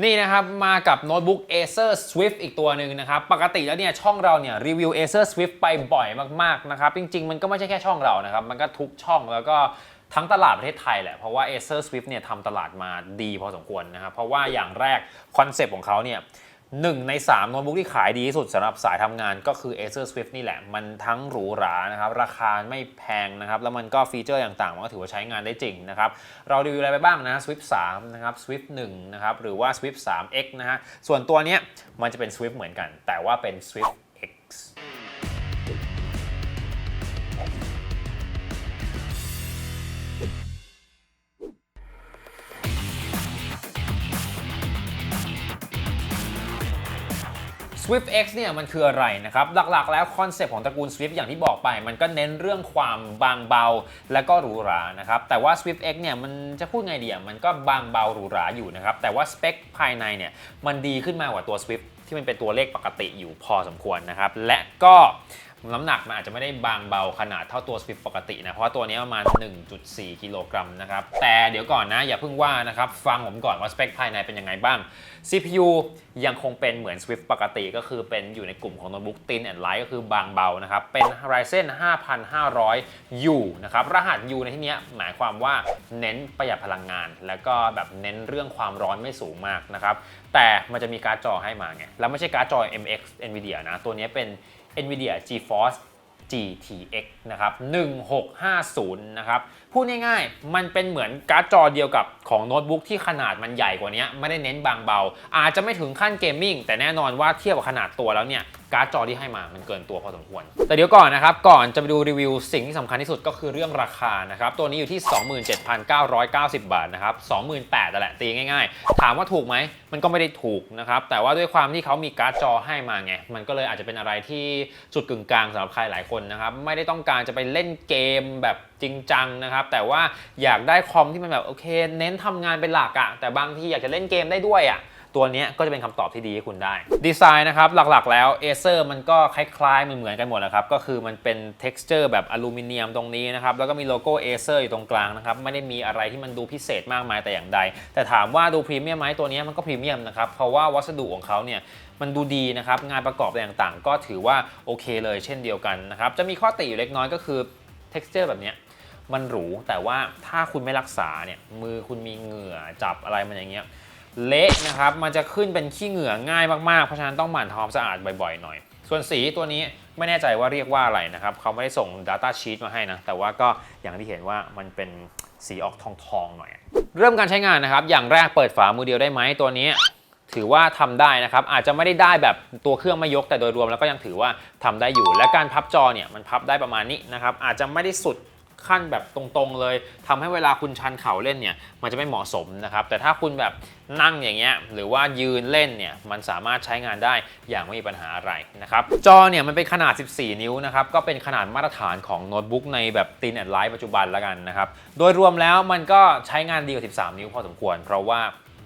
นี่นะครับมากับโน้ตบุ๊ก Acer Swift อีกตัวหนึ่งนะครับ ปกติแล้วเนี่ยช่องเราเนี่ยรีวิว Acer Swift ไปบ่อยมากๆนะครับ จริง ๆ มันก็ไม่ใช่แค่ช่องเรานะครับ มันก็ทุกช่องแล้วก็ทั้งตลาดประเทศไทยแหละ เพราะว่า Acer Swift เนี่ยทำตลาดมาดีพอสมควรนะครับ เพราะว่าอย่างแรกคอนเซปต์ของเขาเนี่ย หนึ่งใน3โน้ตบุ๊กที่ขายดีที่สุดสำหรับสายทำงานก็คือ Acer Swift นี่แหละ มันทั้งหรูหรานะครับ ราคาไม่แพงนะครับ แล้วมันก็ฟีเจอร์ต่างๆ มันก็ถือว่าใช้งานได้จริงนะครับ เรารีวิวอะไรไปบ้างนะ Swift 3นะครับ Swift 1นะครับ หรือว่า Swift 3X นะฮะ ส่วนตัวเนี้ยมันจะเป็น Swift เหมือนกัน แต่ว่าเป็น Swift X Swift X เนี่ยมันคืออะไรนะครับ หลักๆ แล้วคอนเซปต์ของตระกูล Swift อย่างที่บอกไป มันก็เน้นเรื่องความบางเบาและก็หรูหรานะครับ แต่ว่า Swift X เนี่ยมันจะพูดไงดีอะมันก็บางเบาหรูหราอยู่นะครับ แต่ว่าสเปคภายในเนี่ยมันดีขึ้นมากกว่าตัว Swift ที่มันเป็นตัวเลขปกติอยู่พอสมควรนะครับ และก็ น้ำหนักมันอาจจะไม่ได้บางเบาขนาดเท่าตัว Swift ปกตินะ เพราะว่าตัวนี้ประมาณ 1.4 กิโลกรัมนะครับ แต่เดี๋ยวก่อนนะ อย่าเพิ่งว่านะครับ ฟังผมก่อนว่าสเปคภายในเป็นยังไงบ้าง CPU ยังคงเป็นเหมือน Swift ปกติก็คือเป็นอยู่ในกลุ่มของโน้ตบุ๊ก Thin and Light ก็คือบางเบานะครับ เป็น Ryzen 5500U นะครับ รหัส U ในที่นี้หมายความว่าเน้นประหยัดพลังงาน แล้วก็แบบเน้นเรื่องความร้อนไม่สูงมากนะครับ แต่มันจะมีการ์ดจอให้มาไง แล้วไม่ใช่การ์ดจอ MX NVIDIA นะ ตัวนี้เป็น NVIDIA GeForce GTX นะครับ 1650 นะครับ พูดง่ายๆ มันเป็นเหมือนการ์ดจอเดียวกับของโน้ตบุ๊กที่ขนาดมันใหญ่กว่านี้ ไม่ได้เน้นบางเบา อาจจะไม่ถึงขั้นเกมมิ่ง แต่แน่นอนว่าเทียบกับขนาดตัวแล้วเนี่ย การ์ดจอที่ให้มามันเกินตัวพอสมควร แต่เดี๋ยวก่อนนะครับ ก่อนจะไปดูรีวิวสิ่งที่สำคัญที่สุดก็คือเรื่องราคานะครับ ตัวนี้อยู่ที่ 27,990 บาทนะครับ 28,000แต่แหละตีง่าย ๆ ถามว่าถูกไหม มันก็ไม่ได้ถูกนะครับ แต่ว่าด้วยความที่เขามีการ์ดจอให้มาไง มันก็เลยอาจจะเป็นอะไรที่จุดกึ่งกลางสำหรับใครหลายคนนะครับ ไม่ได้ต้องการจะไปเล่นเกมแบบจริงจังนะครับ แต่ว่าอยากได้คอมที่มันแบบโอเค เน้นทำงานเป็นหลักอะแต่บางทีอยากจะเล่นเกมได้ด้วยอะ ตัวนี้ก็จะเป็นคำตอบที่ดีให้คุณได้ ดีไซน์นะครับ หลักๆ แล้ว Acer มันก็คล้ายๆ เหมือนๆกันหมดนะครับ ก็คือมันเป็น texture แบบอลูมิเนียมตรงนี้นะครับ แล้วก็มีโลโก้ Acer อร์อยู่ตรงกลางนะครับ ไม่ได้มีอะไรที่มันดูพิเศษมากมายแต่อย่างใด แต่ถามว่าดูพรีเมียมไหมตัวนี้มันก็พรีเมียมนะครับ เพราะว่าวัสดุของเขาเนี่ยมันดูดีนะครับ งานประกอบต่างๆ ก็ถือว่าโอเคเลยเช่นเดียวกันนะครับ จะมีข้อติอยู่เล็กน้อยก็คือ texture แบบนี้มันหรูแต่ว่าถ้าคุณไม่รักษาเนี่ยมือคุณมีเหงื่อจับอะไรมันอย่างเงี้ย เละนะครับ มันจะขึ้นเป็นขี้เหงื่อง่ายมากๆ เพราะฉะนั้นต้องหมั่นทำความสะอาดบ่อยๆหน่อย ส่วนสีตัวนี้ไม่แน่ใจว่าเรียกว่าอะไรนะครับ เขาไม่ได้ส่ง Data Sheet มาให้นะ แต่ว่าก็อย่างที่เห็นว่ามันเป็นสีออกทองๆหน่อย เริ่มการใช้งานนะครับ อย่างแรกเปิดฝามือเดียวได้ไหมตัวนี้ถือว่าทำได้นะครับ อาจจะไม่ได้ได้แบบตัวเครื่องไม่ยกแต่โดยรวมแล้วก็ยังถือว่าทำได้อยู่ และการพับจอเนี่ยมันพับได้ประมาณนี้นะครับ อาจจะไม่ได้สุด ขั้นแบบตรงๆเลยทำให้เวลาคุณชันเข่าเล่นเนี่ยมันจะไม่เหมาะสมนะครับแต่ถ้าคุณแบบนั่งอย่างเงี้ยหรือว่ายืนเล่นเนี่ยมันสามารถใช้งานได้อย่างไม่มีปัญหาอะไรนะครับจอเนี่ยมันเป็นขนาด 14 นิ้วนะครับก็เป็นขนาดมาตรฐานของโน้ตบุ๊กในแบบตีนแอนไลท์ปัจจุบันแล้วกันนะครับโดยรวมแล้วมันก็ใช้งานดีกว่า 13 นิ้วพอสมควร เพราะว่า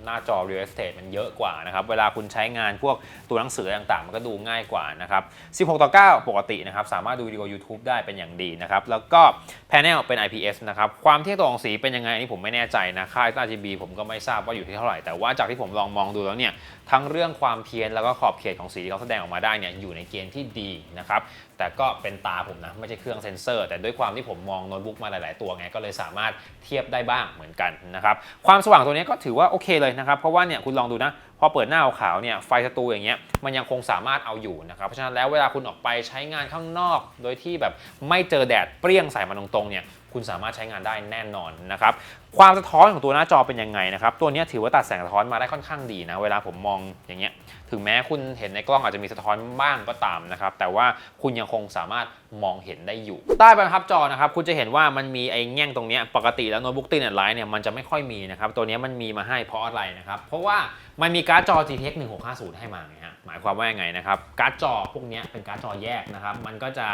หน้าจอ real estate มันเยอะกว่านะครับ เวลาคุณใช้งานพวกตัวหนังสือต่างๆ มันก็ดูง่ายกว่านะครับ 16 ต่อ 9 ปกตินะครับ สามารถดูวิดีโอ YouTube ได้เป็นอย่างดีนะครับ แล้วก็ panel เป็น IPS นะครับ ความเที่ยงตัวของสีเป็นยังไง อันนี้ผมไม่แน่ใจนะค่า RGB ผมก็ไม่ทราบว่าอยู่ที่เท่าไหร่ แต่ว่าจากที่ผมลองมองดูแล้วเนี่ย ทั้งเรื่องความเพี้ยนแล้วก็ขอบเขตของสีที่เขาแสดงออกมาได้เนี่ยอยู่ในเกณฑ์ที่ดีนะครับ แต่ก็เป็นตาผมนะ ไม่ใช่เครื่องเซ็นเซอร์ แต่ด้วยความที่ผมมองโน้ตบุ๊กมาหลาย ๆ ตัวไงก็เลยสามารถเทียบได้บ้างเหมือนกันนะครับความสว่างตัวนี้ก็ถือว่าโอเคเลยนะครับ เพราะว่าเนี่ยคุณลองดูนะ พอเปิดหน้าขาวเนี่ยไฟสตูอย่างเงี้ยมันยังคงสามารถเอาอยู่นะครับเพราะฉะนั้นแล้วเวลาคุณออกไปใช้งานข้างนอก โดยที่แบบไม่เจอแดดเปรี้ยงใส่มาตรงๆเนี่ย คุณสามารถใช้งานได้แน่นอนนะครับความสะท้อนของตัวหน้าจอเป็นยังไงนะครับตัวนี้ถือว่าตัดแสงสะท้อนมาได้ค่อนข้างดีนะเวลาผมมองอย่างเงี้ยถึงแม้คุณเห็นในกล้องอาจจะมีสะท้อนบ้างก็ตามนะครับแต่ว่าคุณยังคงสามารถมองเห็นได้อยู่ ใต้บรรทับจอนะครับคุณจะเห็นว่ามันมีไอ้แง่งตรงเนี้ยปกติแล้วโน้ตบุ๊กตีนไลท์เนี่ยมันจะไม่ค่อยมีนะครับตัวนี้มันมีมาให้เพราะอะไรนะครับเพราะว่ามันมีการ์ดจอ GTX 1650 ให้มาไงฮะหมายความว่ายังไงนะครับการ์ดจอพวกนี้เป็นการ์ดจอแยกนะครับมันก็จะ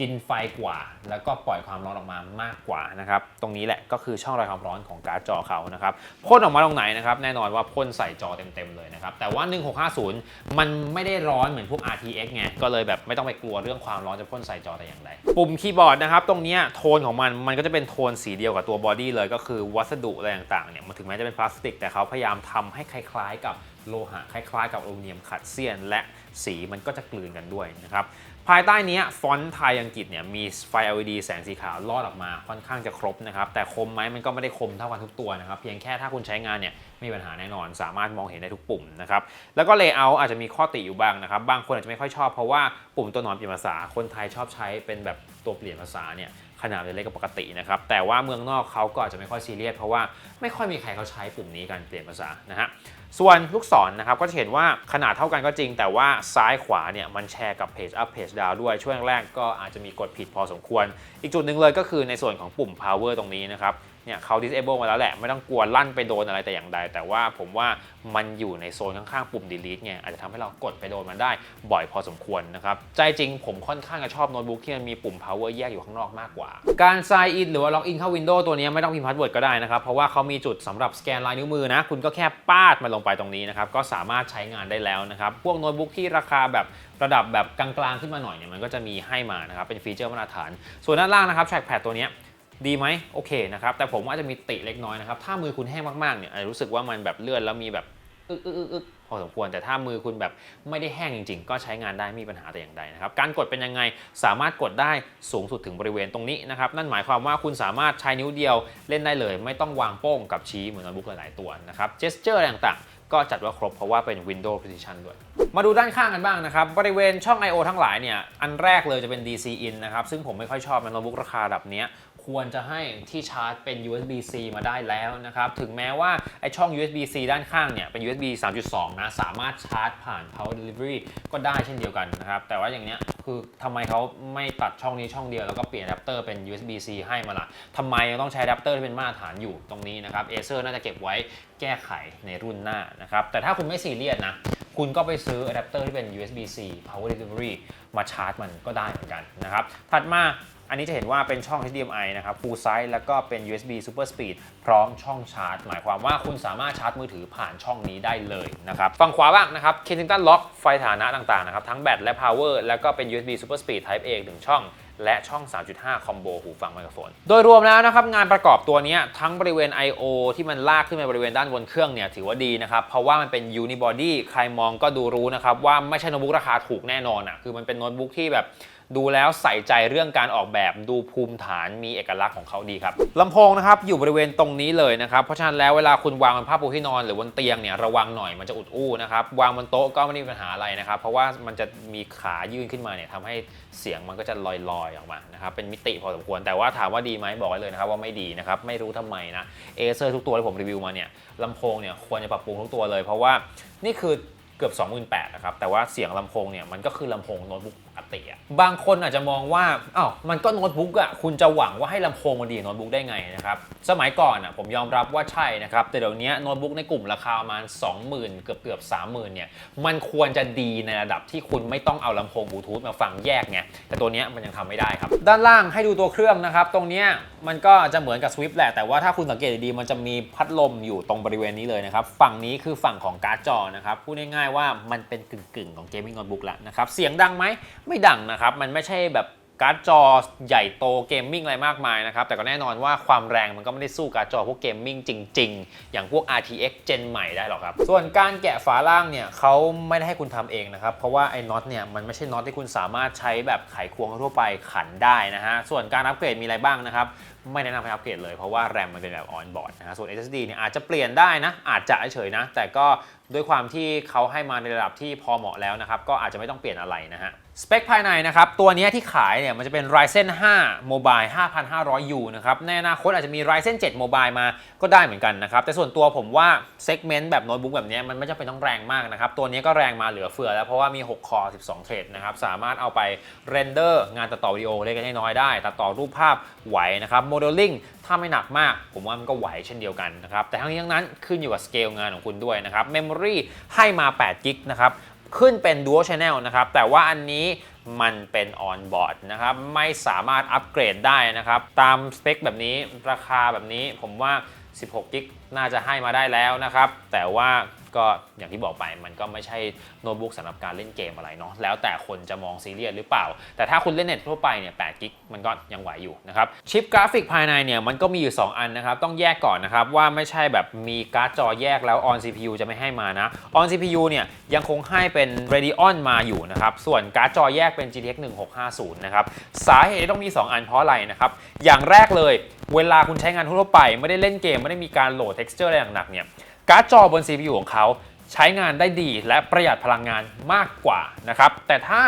กินไฟกว่า แล้วก็ปล่อยความร้อนออกมามากกว่านะครับ ตรงนี้แหละก็คือช่องระบายความร้อนของการ์ดจอเขานะครับพ่นออกมาตรงไหนนะครับ แน่นอนว่าพ่นใส่จอเต็มๆเลยนะครับ แต่ว่า 1650 มันไม่ได้ร้อนเหมือนพวก RTX ไง ก็เลยแบบไม่ต้องไปกลัวเรื่องความร้อนจะพ่นใส่จอแต่อย่างใด ปุ่มคีย์บอร์ดนะครับ ตรงนี้โทนของมัน มันก็จะเป็นโทนสีเดียวกับตัวบอดี้เลย ก็คือวัสดุอะไรต่างๆ เนี่ยมันถึงแม้จะเป็นพลาสติก แต่เขาพยายามทำให้คล้าย ๆ กับโลหะ คล้าย ๆ กับอลูมิเนียมขัดเสี้ยน และ สีมันก็จะกลืนกันด้วยนะครับภายใต้นี้ฟอนต์ไทยอังกฤษเนี่ยมีไฟ LED แสงสีขาวลอดออกมาค่อนข้างจะครบนะครับแต่คมไหมมันก็ไม่ได้คมเท่ากันทุกตัวนะครับเพียงแค่ถ้าคุณใช้งานเนี่ยไม่มีปัญหาแน่นอน สามารถมองเห็นได้ทุกปุ่มนะครับแล้วก็เลเยอร์อาจจะมีข้อติอยู่บ้างนะครับบางคนอาจจะไม่ค่อยชอบเพราะว่าปุ่มตัวหนอนเปลี่ยนภาษาคนไทยชอบใช้เป็นแบบตัวเปลี่ยนภาษาเนี่ย ขนาดเล็กกว่าปกตินะครับ แต่ว่าเมืองนอกเขาก็อาจจะไม่ค่อยซีเรียสเพราะว่าไม่ค่อยมีใครเขาใช้ปุ่มนี้กันเปลี่ยนภาษานะฮะส่วนลูกศรนนะครับก็จะเห็นว่าขนาดเท่ากันก็จริง แต่ว่าซ้ายขวาเนี่ยมันแชร์กับเพจ up เพจ down ด้วยช่วงแรกก็อาจจะมีกดผิดพอสมควร อีกจุดหนึ่งเลยก็คือในส่วนของปุ่ม power ตรงนี้นะครับ เนี่ยเขา disable มาแล้วแหละ ไม่ต้องกลัวลั่นไปโดนอะไรแต่อย่างใด แต่ว่าผมว่ามันอยู่ในโซนข้างๆ ปุ่ม delete ไงอาจจะทำให้เรากดไปโดนมันได้บ่อยพอสมควรนะครับ ใจจริงผมค่อนข้างจะชอบโน้ตบุ๊กที่มันมีปุ่ม power แยกอยู่ข้างนอกมากกว่า การ sign in หรือว่า log in เข้า Windows ตัวนี้ไม่ต้องพิมพ์พาสเวิร์ดก็ได้นะครับ เพราะว่าเขามีจุดสำหรับสแกนลายนิ้วมือนะ คุณก็แค่ปาดมันลงไปตรงนี้นะครับ ก็สามารถใช้งานได้แล้วนะครับ พวกโน้ตบุ๊กที่ราคาแบบระดับแบบกลางๆขึ้นมาหน่อยเนี่ยมันก็จะมีให้มานะครับเป็นฟีเจอร์มาตรฐาน ส่วนด้านล่างนะครับ trackpad ตัวนี้ ดีไหมโอเคนะครับแต่ผมว่าจะมีติเล็กน้อยนะครับถ้ามือคุณแห้งมากๆเนี่ยอาจจะรู้สึกว่ามันแบบเลื่อนแล้วมีแบบอึกอึกอึกอึกพอสมควรแต่ถ้ามือคุณแบบไม่ได้แห้งจริง ๆ ก็ใช้งานได้ไม่มีปัญหาแต่อย่างใดนะครับการกดเป็นยังไงสามารถกดได้สูงสุดถึงบริเวณตรงนี้นะครับนั่นหมายความว่าคุณสามารถใช้นิ้วเดียวเล่นได้เลย ไม่ต้องวางโป้งกับชี้เหมือนโน้ตบุ๊กหลายๆตัวนะครับเจสเจอร์ต่างๆ ก็จัดว่าครบเพราะว่าเป็น Windows Precision ด้วย มาดูด้านข้างกันบ้างนะครับบริเวณช่อง I/O ทั้งหลายเนี่ยอันแรกเลยจะเป็น DC in นะครับซึ่งผมไม่ค่อยชอบในโน้ตบุ๊กราคาดับเนี้ย ควรจะให้ที่ชาร์จเป็น USB-C มาได้แล้วนะครับ ถึงแม้ว่าไอช่อง USB-C ด้านข้างเนี่ยเป็น USB 3.2 นะ สามารถชาร์จผ่าน Power Delivery ก็ได้เช่นเดียวกันนะครับ แต่ว่าอย่างเนี้ยคือทำไมเขาไม่ตัดช่องนี้ช่องเดียวแล้วก็เปลี่ยนอะแดปเตอร์เป็น USB-C ให้มาล่ะทำไมต้องใช้อะแดปเตอร์ที่เป็นมาตรฐานอยู่ตรงนี้นะครับ Acer น่าจะเก็บไว้แก้ไขในรุ่นหน้านะครับ แต่ถ้าคุณไม่ซีเรียสนะคุณก็ไปซื้ออะแดปเตอร์ที่เป็น USB-C Power Delivery มาชาร์จมันก็ได้เหมือนกันนะครับ ถัดมา อันนี้จะเห็นว่าเป็นช่อง HDMI นะครับ full size แล้วก็เป็น USB Super Speed พร้อมช่องชาร์จ หมายความว่าคุณสามารถชาร์จมือถือผ่านช่องนี้ได้เลยนะครับ ฝั่งขวาบ้างนะครับ Kensington Lock ไฟฐานะต่างๆนะครับ ทั้งแบตและ power แล้วก็เป็น USB Super Speed Type A หนึ่งช่องและช่อง 3.5 คอมโบหูฟังไมโครโฟน โดยรวมแล้วนะครับ งานประกอบตัวนี้ทั้งบริเวณ I/O ที่มันลากขึ้นไปบริเวณด้านบนเครื่องเนี่ยถือว่าดีนะครับ เพราะว่ามันเป็น unibody ใครมองก็ดูรู้นะครับ ว่าไม่ใช่โน้ตบุ๊กราคาถูกแน่นอนอะคือมันเป็นโน้ตบุ๊กที่แบบ ดูแล้วใส่ใจเรื่องการออกแบบดูภูมิฐานมีเอกลักษณ์ของเขาดีครับลำโพงนะครับอยู่บริเวณตรงนี้เลยนะครับ เพราะฉะนั้นแล้วเวลาคุณวางบนผ้าปูที่นอนหรือบนเตียงเนี่ยระวังหน่อยมันจะอุดอู้นะครับวางบนโต๊ะก็ไม่ได้มีปัญหาอะไรนะครับ เพราะว่ามันจะมีขายื่นขึ้นมาเนี่ยทำให้เสียงมันก็จะลอยๆออกมานะครับเป็นมิติพอสมควร แต่ว่าถามว่าดีไหมบอกไว้เลยนะครับว่าไม่ดีนะครับไม่รู้ทำไมนะเอเซอร์ทุกตัวที่ผมรีวิวมาเนี่ยลำโพงเนี่ยควรจะปรับปรุงทุกตัวเลย เพราะว่านี่คือเกือบ 28,000นะครับแต่ว่าเสียงลำโพงเนี่ยมันก็คือลำโพงโน้ตบุ๊ก กติอะบางคนอาจจะมองว่าอ้าวมันก็โน้ตบุ๊กอะคุณจะหวังว่าให้ลำโพงมันดีโน้ตบุ๊กได้ไงนะครับ สมัยก่อนอะผมยอมรับว่าใช่นะครับ แต่เดี๋ยวนี้โน้ตบุ๊กในกลุ่มราคาประมาณ 20,000 เกือบเกือบ30,000เนี่ยมันควรจะดีในระดับที่คุณไม่ต้องเอาลำโพงบลูทูธมาฟังแยกไงแต่ตัวนี้มันยังทำไม่ได้ครับ ด้านล่างให้ดูตัวเครื่องนะครับ ตรงเนี้ยมันก็จะเหมือนกับ Swift แหละ แต่ว่าถ้าคุณสังเกตดีๆมันจะมีพัดลมอยู่ตรงบริเวณนี้เลยนะครับ ฝั่งนี้คือฝั่งของการ์ดจอนะครับ พูดง่ายๆว่ามันเป็นกึ่งๆ ของเกมมิ่งโน้ตบุ๊กแล้วนะครับ เสียงดังไหมไม่ดังนะครับ มันไม่ใช่แบบการ์ดจอใหญ่โตเกมมิ่งอะไรมากมายนะครับ แต่ก็แน่นอนว่าความแรงมันก็ไม่ได้สู้การ์ดจอพวกเกมมิ่งจริง ๆ อย่างพวก RTX Gen ใหม่ได้หรอกครับ ส่วนการแกะฝาล่างเนี่ยเขาไม่ได้ให้คุณทำเองนะครับ เพราะว่าไอ้น็อตเนี่ยมันไม่ใช่น็อตที่คุณสามารถใช้แบบไขควงทั่วไปขันได้นะฮะ ส่วนการอัปเกรดมีอะไรบ้างนะครับ ไม่แนะนำให้อัปเกรดเลยเพราะว่าแรมมันเป็นแบบออนบอร์ดนะฮะ ส่วน SSD เนี่ยอาจจะเปลี่ยนได้นะ อาจจะเฉยๆนะ แต่ก็ด้วยความที่เขาให้มาในระดับที่พอเหมาะแล้วนะครับ ก็อาจจะไม่ต้องเปลี่ยนอะไรนะฮะ สเปคภายในนะครับ ตัวนี้ที่ขายเนี่ยมันจะเป็น Ryzen 5 Mobile 5500U นะครับ ในอนาคตอาจจะมี Ryzen 7 Mobile มาก็ได้เหมือนกันนะครับ แต่ส่วนตัวผมว่าเซกเมนต์แบบโน้ตบุ๊กแบบนี้มันไม่จำเป็นต้องแรงมากนะครับ ตัวนี้ก็แรงมาเหลือเฟือแล้วเพราะว่ามี 6 คอ 12 เทรดนะครับ สามารถเอาไปเรนเดอร์งานตัดต่อวิดีโอเล็กน้อยได้ ตัดต่อรูปภาพไหวนะครับโมเดลลิ่ง ถ้าไม่หนักมาก ผมว่ามันก็ไหวเช่นเดียวกันนะครับ แต่ทั้งนี้ทั้งนั้นขึ้นอยู่กับสเกลงานของคุณด้วยนะครับเมมโมรีให้มา8กิกนะครับขึ้นเป็น Dual Channel นะครับ แต่ว่าอันนี้มันเป็นออนบอร์ดนะครับ ไม่สามารถอัปเกรดได้นะครับ ตามสเปคแบบนี้ราคาแบบนี้ผมว่า 16กิกน่าจะให้มาได้แล้วนะครับ แต่ว่า ก็อย่างที่บอกไปมันก็ไม่ใช่โน้ตบุ๊กสำหรับการเล่นเกมอะไรเนาะแล้วแต่คนจะมองซีเรียสหรือเปล่า แต่ถ้าคุณเล่นเน็ตทั่วไปเนี่ย8กิกมันก็ยังไหวอยู่นะครับชิปกราฟิกภายในเนี่ยมันก็มีอยู่ 2 อันนะครับต้องแยกก่อนนะครับว่าไม่ใช่แบบมีการ์ดจอแยกแล้ว on CPU จะไม่ให้มานะ on CPU เนี่ยยังคงให้เป็น Radeon มาอยู่นะครับส่วนการ์ดจอแยกเป็น GTX 1650นะครับสาเหตุที่ต้องมี 2 อันเพราะอะไรนะครับอย่างแรกเลย เวลาคุณใช้งานทั่วไปไม่ได้เล่นเกมไม่ได้มีการโหลด texture อะไรหนักๆเนี่ย การ์ดจอบน CPU ของเขาใช้งานได้ดีและประหยัดพลังงานมากกว่านะครับ แต่ถ้า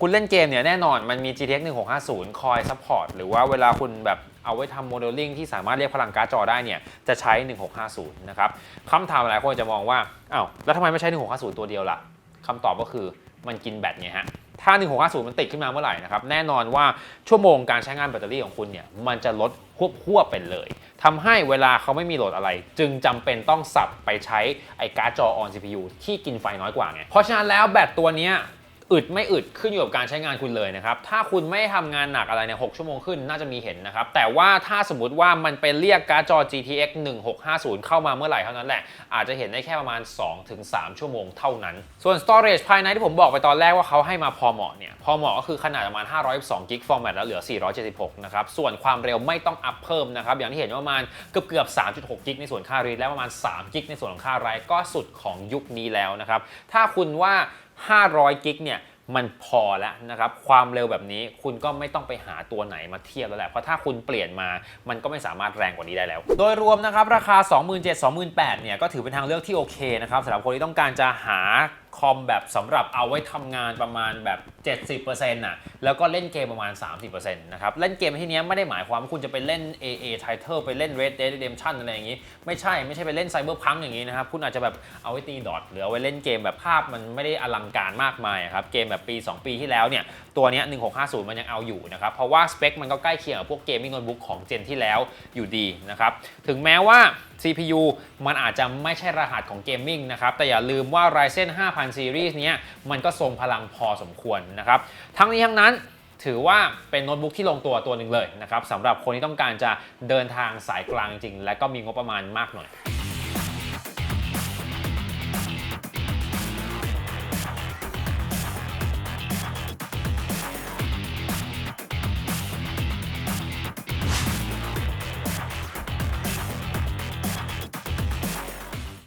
คุณเล่นเกมเนี่ยแน่นอนมันมี GTX 1650 คอยซัพพอร์ตหรือว่าเวลาคุณแบบเอาไว้ทำโมเดลลิ่งที่สามารถเรียกพลังการ์ดจอได้เนี่ยจะใช้ 1650 นะครับคำถามหลายคนจะมองว่าอ้าวแล้วทำไมไม่ใช้ 1650 ตัวเดียวล่ะคำตอบก็คือมันกินแบตไงฮะ ถ้า 1650 มันติดขึ้นมาเมื่อไหร่นะครับ แน่นอนว่าชั่วโมงการใช้งานแบตเตอรี่ของคุณเนี่ย มันจะลดควบควบเป็นเลยทำให้เวลาเขาไม่มีโหลดอะไร จึงจำเป็นต้องสับไปใช้ไอ้การ์ดจอ on CPU ที่กินไฟน้อยกว่าไง เพราะฉะนั้นแล้วแบตตัวเนี้ย อึดไม่อึดขึ้นอยู่กับการใช้งานคุณเลยนะครับ ถ้าคุณไม่ทำงานหนักอะไรเนี่ย6ชั่วโมงขึ้นน่าจะมีเห็นนะครับ แต่ว่าถ้าสมมติว่ามันเป็นเรียกการ์ดจอ GTX 1650 เข้ามาเมื่อไหร่เท่านั้นแหละ อาจจะเห็นได้แค่ประมาณ 2-3 ชั่วโมงเท่านั้น ส่วน storage ภายในที่ผมบอกไปตอนแรกว่าเขาให้มาพอเหมาะเนี่ย พอเหมาะก็คือขนาดประมาณ 512 g b format แล้วเหลือ 476 นะครับ ส่วนความเร็วไม่ต้องอัพเพิ่มนะครับ อย่างที่เห็นว่าประมาณเกือบเกือบ3.6 g b ในส่วนค่ารีดและประมาณ3 g b ในส่วนของค่าไรก็สุดของยุคนี้แล้วนะครับ ถ้าคุณว่า 500 กิกเนี่ยมันพอแล้วนะครับความเร็วแบบนี้คุณก็ไม่ต้องไปหาตัวไหนมาเทียบแล้วแหละเพราะถ้าคุณเปลี่ยนมามันก็ไม่สามารถแรงกว่านี้ได้แล้ว โดยรวมนะครับราคา 27,000-28,000เนี่ยก็ถือเป็นทางเลือกที่โอเคนะครับสำหรับคนที่ต้องการจะหา คอมแบบสำหรับเอาไว้ทำงานประมาณแบบ 70%น่ะแล้วก็เล่นเกมประมาณ 30%นะครับ เล่นเกมที่เนี้ยไม่ได้หมายความว่าคุณจะไปเล่น AA Title ไปเล่น Red Dead Redemption อะไรอย่างงี้ ไม่ใช่ไม่ใช่ไปเล่น Cyberpunk อย่างงี้นะครับ คุณอาจจะแบบเอาไว้ตีดอทหรือเอาไว้เล่นเกมแบบภาพมันไม่ได้อลังการมากมายอะครับ เกมแบบปี 2 ปีที่แล้วเนี่ย ตัวนี้ 1650 มันยังเอาอยู่นะครับ เพราะว่าสเปคมันก็ใกล้เคียงกับพวกเกมมิ่งโน้ตบุ๊กของเจนที่แล้วอยู่ดีนะครับ ถึงแม้ว่า CPU มันอาจจะไม่ใช่รหัสของเกมมิ่งนะครับ แต่อย่าลืมว่า Ryzen 5000 Series เนี้ยมันก็ทรงพลังพอสมควรนะครับ ทั้งนี้ทั้งนั้นถือว่าเป็นโน้ตบุ๊กที่ลงตัวตัวหนึ่งเลยนะครับสำหรับคนที่ต้องการจะเดินทางสายกลางจริง และก็มีงบประมาณมากหน่อย